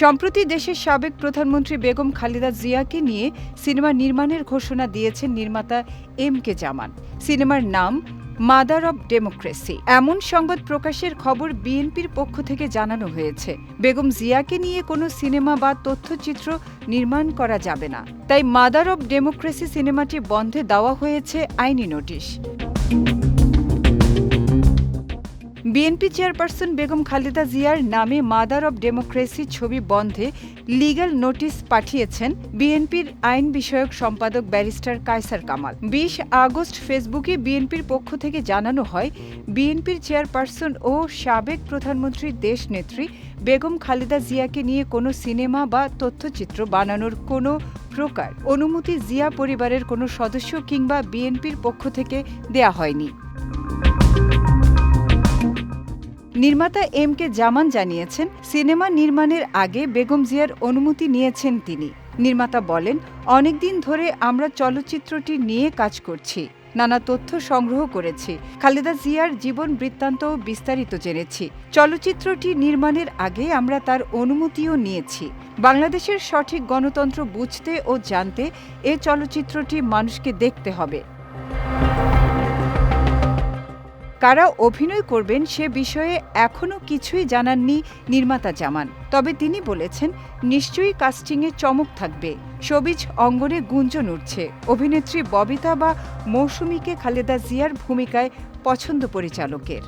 সম্প্রতি দেশের সাবেক প্রধানমন্ত্রী বেগম খালেদা জিয়াকে নিয়ে সিনেমা নির্মাণের ঘোষণা দিয়েছেন নির্মাতা এম কে জামান। সিনেমার নাম মাদার অব ডেমোক্রেসি। এমন সংবাদ প্রকাশের খবর বিএনপির পক্ষ থেকে জানানো হয়েছে। বেগম জিয়াকে নিয়ে কোনো সিনেমা বা তথ্যচিত্র নির্মাণ করা যাবে না। তাই মাদার অব ডেমোক্রেসি সিনেমাটি বন্ধে দেওয়া হয়েছে আইনি নোটিশ। বিএনপি চেয়ারপারসন বেগম খালেদা জিয়ার নামে মাদার অব ডেমোক্রেসি ছবি বন্ধে লিগ্যাল নোটিশ পাঠিয়েছেন বিএনপির আইন বিষয়ক সম্পাদক ব্যারিস্টার কায়সার কামাল। বিশ আগস্ট ফেসবুকে বিএনপির পক্ষ থেকে জানানো হয় বিএনপির চেয়ারপারসন ও সাবেক প্রধানমন্ত্রী দেশনেত্রী বেগম খালেদা জিয়াকে নিয়ে কোনো সিনেমা বা তথ্যচিত্র বানানোর কোনো প্রকার অনুমতি জিয়া পরিবারের কোনো সদস্য কিংবা বিএনপির পক্ষ থেকে দেয়া হয়নি। নির্মাতা এম কে জামান জানিয়েছেন, সিনেমা নির্মাণের আগে বেগম জিয়ার অনুমতি নিয়েছেন তিনি। নির্মাতা বলেন, অনেকদিন ধরে আমরা চলচ্চিত্রটি নিয়ে কাজ করছি, নানা তথ্য সংগ্রহ করেছি, খালেদা জিয়ার জীবন বৃত্তান্ত বিস্তারিত জেনেছি। চলচ্চিত্রটি নির্মাণের আগে আমরা তার অনুমতিও নিয়েছি। বাংলাদেশের সঠিক গণতন্ত্র বুঝতে ও জানতে এ চলচ্চিত্রটি মানুষকে দেখতে হবে। কারা অভিনয় করবেন সে বিষয়ে এখনও কিছুই জানাননি নির্মাতা জামান। তবে তিনি বলেছেন, নিশ্চয়ই কাস্টিংয়ে চমক থাকবে। সবিজ অঙ্গনে গুঞ্জন উঠছে। অভিনেত্রী ববিতা বা মৌসুমীকে খালেদা জিয়ার ভূমিকায় পছন্দ পরিচালকের।